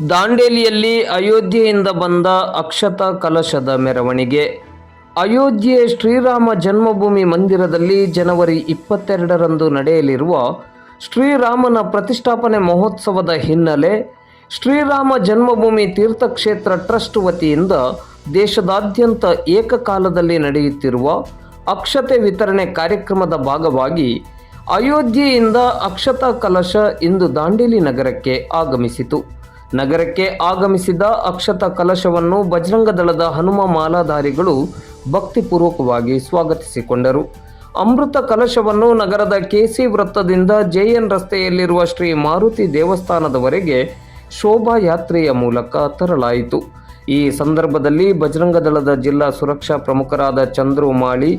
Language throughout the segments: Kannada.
ದಾಂಡೇಲಿಯಲ್ಲಿ ಅಯೋಧ್ಯೆಯಿಂದ ಬಂದ ಅಕ್ಷತ ಕಲಶದ ಮೆರವಣಿಗೆ. ಅಯೋಧ್ಯೆ ಶ್ರೀರಾಮ ಜನ್ಮಭೂಮಿ ಮಂದಿರದಲ್ಲಿ ಜನವರಿ ಇಪ್ಪತ್ತೆರಡರಂದು ನಡೆಯಲಿರುವ ಶ್ರೀರಾಮನ ಪ್ರತಿಷ್ಠಾಪನೆ ಮಹೋತ್ಸವದ ಹಿನ್ನೆಲೆ ಶ್ರೀರಾಮ ಜನ್ಮಭೂಮಿ ತೀರ್ಥಕ್ಷೇತ್ರ ಟ್ರಸ್ಟ್ ವತಿಯಿಂದ ದೇಶದಾದ್ಯಂತ ಏಕಕಾಲದಲ್ಲಿ ನಡೆಯುತ್ತಿರುವ ಅಕ್ಷತೆ ವಿತರಣೆ ಕಾರ್ಯಕ್ರಮದ ಭಾಗವಾಗಿ ಅಯೋಧ್ಯೆಯಿಂದ ಅಕ್ಷತಾ ಕಲಶ ಇಂದು ದಾಂಡೇಲಿ ನಗರಕ್ಕೆ ಆಗಮಿಸಿತು. ನಗರಕ್ಕೆ ಆಗಮಿಸಿದ ಅಕ್ಷತ ಕಲಶವನ್ನು ಬಜರಂಗ ದಳದ ಹನುಮ ಮಾಲಾಧಾರಿಗಳು ಭಕ್ತಿಪೂರ್ವಕವಾಗಿ ಸ್ವಾಗತಿಸಿಕೊಂಡರು. ಅಮೃತ ಕಲಶವನ್ನು ನಗರದ ಕೆಸಿ ವೃತ್ತದಿಂದ ಜೆಎನ್ ರಸ್ತೆಯಲ್ಲಿರುವ ಶ್ರೀ ಮಾರುತಿ ದೇವಸ್ಥಾನದವರೆಗೆ ಶೋಭಾಯಾತ್ರೆಯ ಮೂಲಕ ತರಲಾಯಿತು. ಈ ಸಂದರ್ಭದಲ್ಲಿ ಬಜರಂಗ ದಳದ ಜಿಲ್ಲಾ ಸುರಕ್ಷಾ ಪ್ರಮುಖರಾದ ಚಂದ್ರು ಮಾಳಿ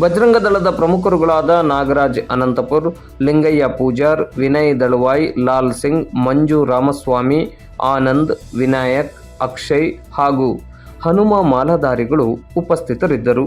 ಬಜರಂಗ ದಳದ ಪ್ರಮುಖರುಗಳಾದ ನಾಗರಾಜ್ ಅನಂತಪುರ್, ಲಿಂಗಯ್ಯ ಪೂಜಾರ್, ವಿನಯ್ ದಳವಾಯ್, ಲಾಲ್ ಸಿಂಗ್, ಮಂಜು ರಾಮಸ್ವಾಮಿ ಆನಂದ್ ವಿನಾಯಕ್ ಅಕ್ಷಯ್ ಹಾಗೂ ಹನುಮ ಮಾಲಾಧಾರಿಗಳು ಉಪಸ್ಥಿತರಿದ್ದರು.